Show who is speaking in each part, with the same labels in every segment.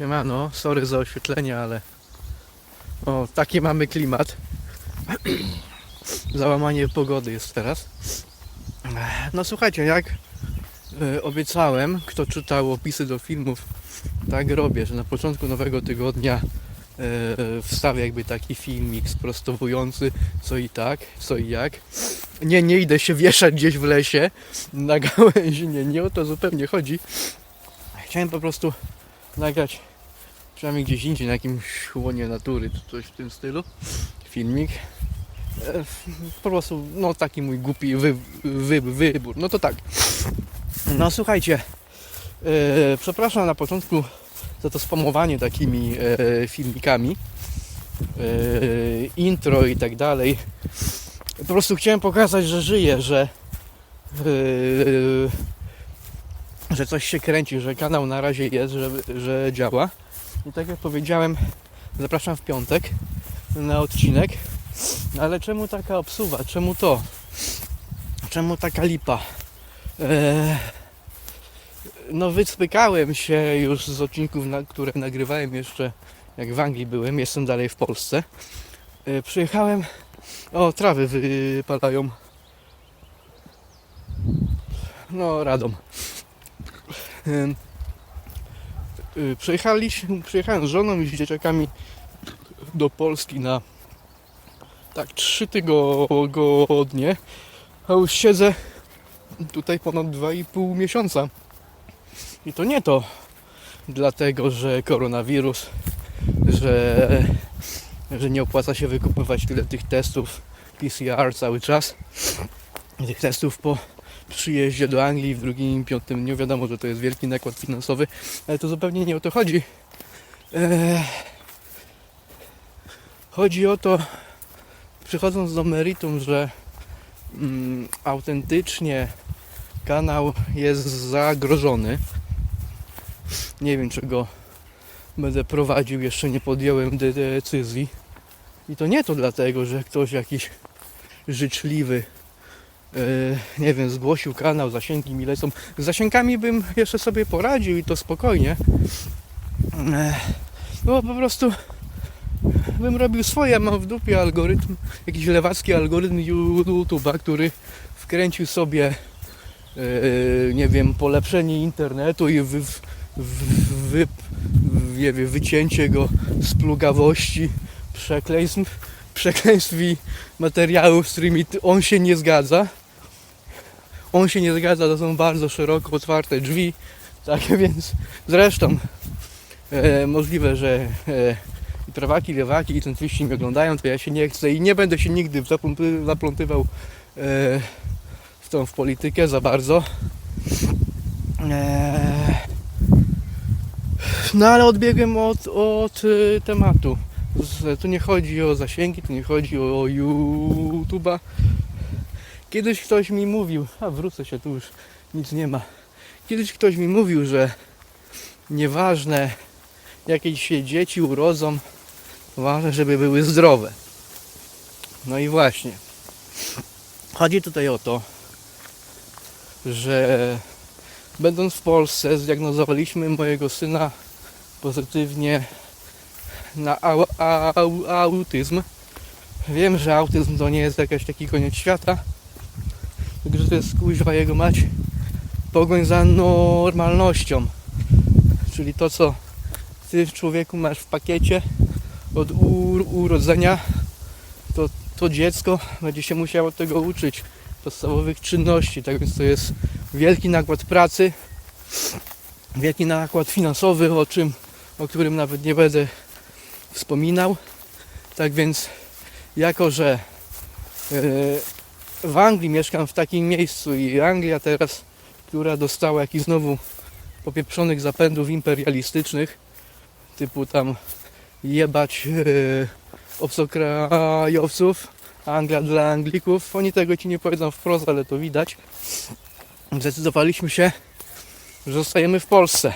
Speaker 1: Siemano, sorry za oświetlenie, ale o, taki mamy klimat. Załamanie pogody jest teraz. No słuchajcie, jak e, obiecałem, kto czytał opisy do filmów, tak robię, że na początku nowego tygodnia e, wstawię jakby taki filmik sprostowujący co i tak, co i jak. Nie, nie idę się wieszać gdzieś w lesie na gałęzi, nie, nie o to zupełnie chodzi. Chciałem po prostu nagrać przynajmniej gdzieś indziej, na jakimś łonie natury, czy coś w tym stylu, filmik. E, Po prostu, no taki mój głupi wy, wy, wybór. No to tak. No słuchajcie, e, przepraszam na początku za to spamowanie takimi e, filmikami, intro i tak dalej. Po prostu chciałem pokazać, że żyję, że że coś się kręci, że kanał na razie jest, że, że działa. I tak jak powiedziałem, zapraszam w piątek na odcinek. Ale czemu taka obsuwa? Czemu to? Czemu taka lipa? Eee, no wycpykałem się już z odcinków, na, które nagrywałem jeszcze jak w Anglii byłem, jestem dalej w Polsce. Eee, przyjechałem, o trawy wypalają. No radom. Em, y, Przyjechaliśmy, przyjechałem z żoną i z dzieciakami do Polski na tak trzy tygodnie, a już siedzę tutaj ponad 2,5 miesiąca. I to nie to dlatego, że koronawirus, że, że nie opłaca się wykupywać tyle tych testów PCR cały czas. Tych testów po przyjeździe do Anglii w drugim, piątym dniu. Wiadomo, że to jest wielki nakład finansowy, ale to zupełnie nie o to chodzi. Eee, chodzi o to, przechodząc do meritum, że mm, autentycznie kanał jest zagrożony. Nie wiem, czego będę prowadził, jeszcze nie podjąłem de- decyzji. I to nie to dlatego, że ktoś jakiś życzliwy nie wiem, zgłosił kanał, zasięgi mi lecą. Z zasięgami bym jeszcze sobie poradził i to spokojnie. E, No po prostu bym robił swoje, mam w dupie algorytm, jakiś lewacki algorytm YouTube'a, który wkręcił sobie e, nie wiem, polepszenie internetu i wy, wy, wycięcie go z plugawości, przekleństw, przekleństw i materiałów, z którymi on się nie zgadza. On się nie zgadza, to są bardzo szeroko otwarte drzwi, tak więc zresztą e, możliwe, że e, i prawaki, lewaki i centryści mnie oglądają, to ja się nie chcę i nie będę się nigdy zapląty- zaplątywał e, w tą w politykę za bardzo. E, no ale odbiegłem od, od e, tematu. Tu nie chodzi o zasięgi, tu nie chodzi o YouTube'a. Kiedyś ktoś mi mówił, a wrócę się, tu już nic nie ma. Kiedyś ktoś mi mówił, że nieważne jakie się dzieci urodzą, ważne, żeby były zdrowe. No i właśnie. Chodzi tutaj o to, że będąc w Polsce zdiagnozowaliśmy mojego syna pozytywnie na au, au, autyzm. Wiem, że autyzm to nie jest jakiś taki koniec świata, tylko że to jest kuźwa jego mać pogoń za normalnością. Czyli to, co ty człowieku masz w pakiecie od ur- urodzenia, to to dziecko będzie się musiało tego uczyć podstawowych czynności. Tak więc to jest wielki nakład pracy, wielki nakład finansowy, o czym, o którym nawet nie będę wspominał. Tak więc jako, że e, w Anglii mieszkam w takim miejscu i Anglia teraz, która dostała jakichś znowu popieprzonych zapędów imperialistycznych, typu tam jebać e, obcokrajowców, Anglia dla Anglików. Oni tego ci nie powiedzą wprost, ale to widać. Zdecydowaliśmy się, że zostajemy w Polsce.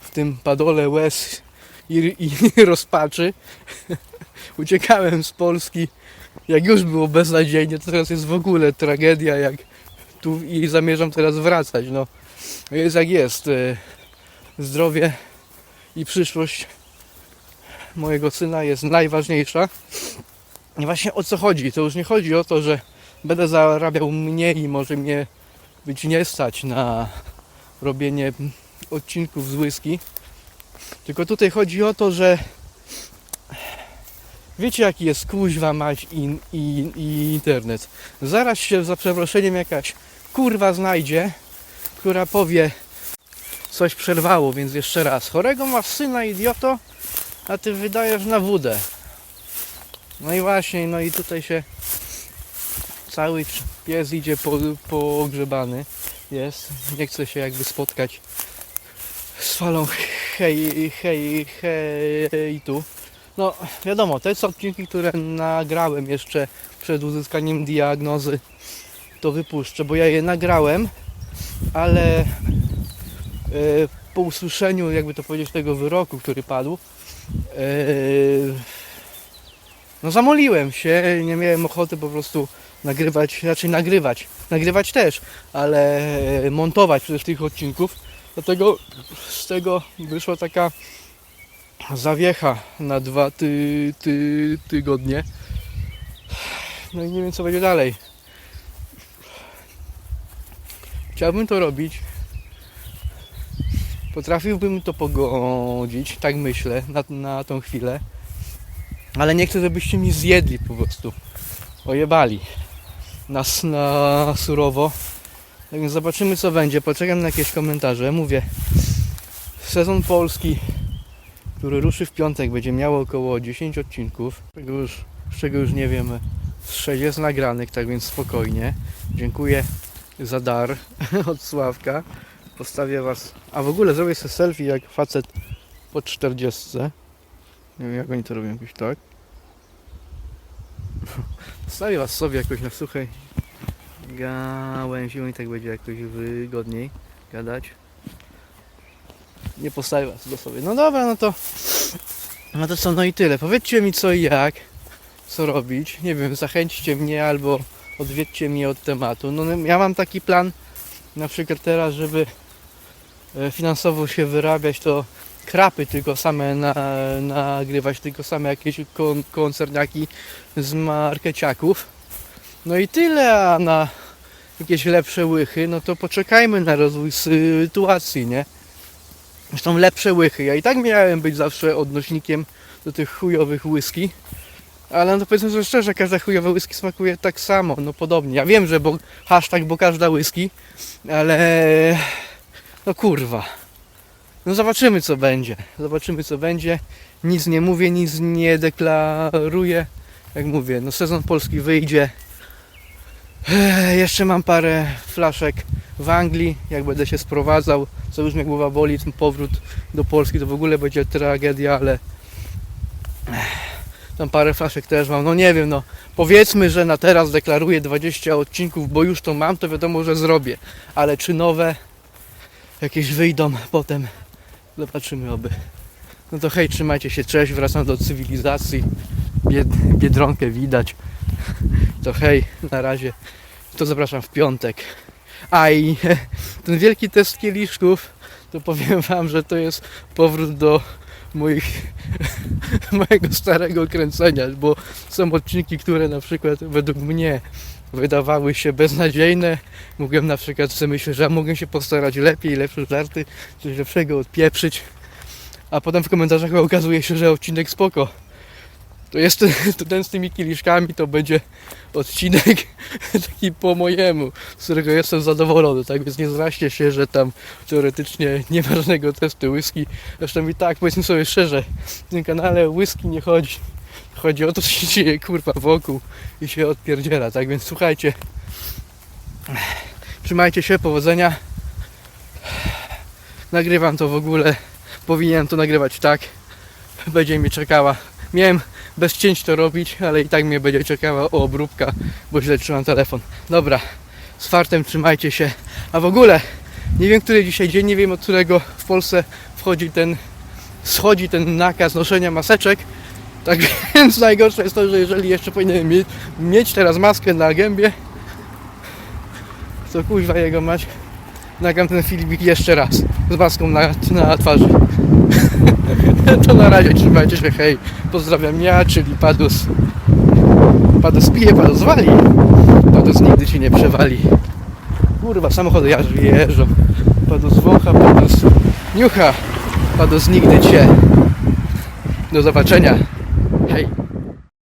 Speaker 1: W tym padole łez i, i rozpaczy. Uciekałem z Polski, jak już było beznadziejnie, to teraz jest w ogóle tragedia, jak tu i zamierzam teraz wracać. No, jest jak jest. E, Zdrowie i przyszłość mojego syna jest najważniejsza. I właśnie o co chodzi? To już nie chodzi o to, że będę zarabiał mniej może mnie być nie stać na robienie odcinków z whisky. Tylko tutaj chodzi o to, że wiecie jaki jest kuźwa mać i, internet. Zaraz się za przeproszeniem jakaś kurwa znajdzie, która powie coś przerwało, więc jeszcze raz. Chorego masz syna, idioto, a ty wydajesz na wódę. No i właśnie, no i tutaj się cały pies idzie po, pogrzebany. Jest, nie chce się jakby spotkać z falą hej, hej, hejtu. No wiadomo, te odcinki, które nagrałem jeszcze przed uzyskaniem diagnozy, to wypuszczę, bo ja je nagrałem, ale e, po usłyszeniu, jakby to powiedzieć, tego wyroku, który padł, e, no zamoliłem się, nie miałem ochoty po prostu nagrywać, raczej nagrywać, nagrywać też, ale montować przecież tych odcinków, dlatego z tego wyszła taka zawiecha na dwa ty, ty, tygodnie. No i nie wiem co będzie dalej. Chciałbym to robić. Potrafiłbym to pogodzić, tak myślę, na, na tą chwilę. Ale nie chcę, żebyście mi zjedli po prostu. Ojebali. Nas na surowo. Tak więc zobaczymy co będzie. Poczekam na jakieś komentarze. Mówię, sezon polski, który ruszy w piątek, będzie miał około 10 odcinków. Z czego już, z czego już nie wiem, z 6 jest nagranych, tak więc spokojnie. Dziękuję za dar od Sławka. Postawię was. A w ogóle zrobię sobie selfie jak facet po 40. Nie wiem jak oni to robią jakoś tak. Postawię was sobie jakoś na suchej gałęzi, i tak będzie jakoś wygodniej gadać. Nie postawię was do sobie. No dobra, no to no to co, no i tyle. Powiedzcie mi co i jak, co robić. Nie wiem, zachęćcie mnie albo odwiedźcie mnie od tematu. No ja mam taki plan na przykład teraz, żeby e, finansowo się wyrabiać, to krapy tylko same na, nagrywać, tylko same jakieś kon, koncerniaki z markeciaków. No i tyle, a na jakieś lepsze łychy, no to poczekajmy na rozwój sytuacji, nie? Zresztą lepsze łychy. Ja i tak miałem być zawsze odnośnikiem do tych chujowych whisky. Ale no powiedzmy sobie szczerze, każda chujowa whisky smakuje tak samo, no podobnie. Ja wiem, że bo, hashtag, bo każda whisky, ale no kurwa. No zobaczymy co będzie. Zobaczymy co będzie. Nic nie mówię, nic nie deklaruję. Jak mówię, no sezon polski wyjdzie. Jeszcze mam parę flaszek w Anglii, jak będę się sprowadzał, co już mnie głowa boli, ten powrót do Polski to w ogóle będzie tragedia, ale tam parę flaszek też mam, no nie wiem, no. Powiedzmy, że na teraz deklaruję 20 odcinków, bo już to mam, to wiadomo, że zrobię, ale czy nowe jakieś wyjdą potem, zobaczymy oby. No to hej, trzymajcie się, cześć, wracam do cywilizacji, Bied, Biedronkę widać, to hej, na razie, to zapraszam w piątek. A i ten wielki test kieliszków, to powiem Wam, że to jest powrót do moich, mojego starego kręcenia, bo są odcinki, które na przykład według mnie wydawały się beznadziejne. Mogłem na przykład sobie myśleć, że mogłem się postarać lepiej, lepsze żarty, coś lepszego odpieprzyć. A potem w komentarzach okazuje się, że odcinek spoko. To jest to ten z tymi kieliszkami, to będzie odcinek taki po mojemu, z którego jestem zadowolony, tak więc nie zraźcie się, że tam teoretycznie nie ma żadnego testu whisky. Zresztą i tak, powiedzmy sobie szczerze, w tym kanale whisky nie chodzi. Chodzi o to, co się dzieje kurwa wokół i się odpierdziela, tak więc słuchajcie. Trzymajcie się, powodzenia. Nagrywam to w ogóle, powinienem to nagrywać tak. Będzie mi czekała. Miałem bez cięć to robić, ale i tak mnie będzie czekała obróbka, bo źle trzymam telefon. Dobra, z fartem trzymajcie się. A w ogóle, nie wiem który dzisiaj dzień, nie wiem od którego w Polsce wchodzi ten, schodzi ten nakaz noszenia maseczek. Tak więc najgorsze jest to, że jeżeli jeszcze powinienem mieć, mieć teraz maskę na gębie, to kuźwa jego mać, nagram ten filmik jeszcze raz z maską na, na twarzy. na razie, trzymajcie się, hej. Pozdrawiam ja, czyli Padus. Padus pije, Padus wali. Padus nigdy ci nie przewali. Kurwa, samochody jeżdżą. Padus wącha, Padus niucha. Padus nigdy cię. Do zobaczenia. Hej.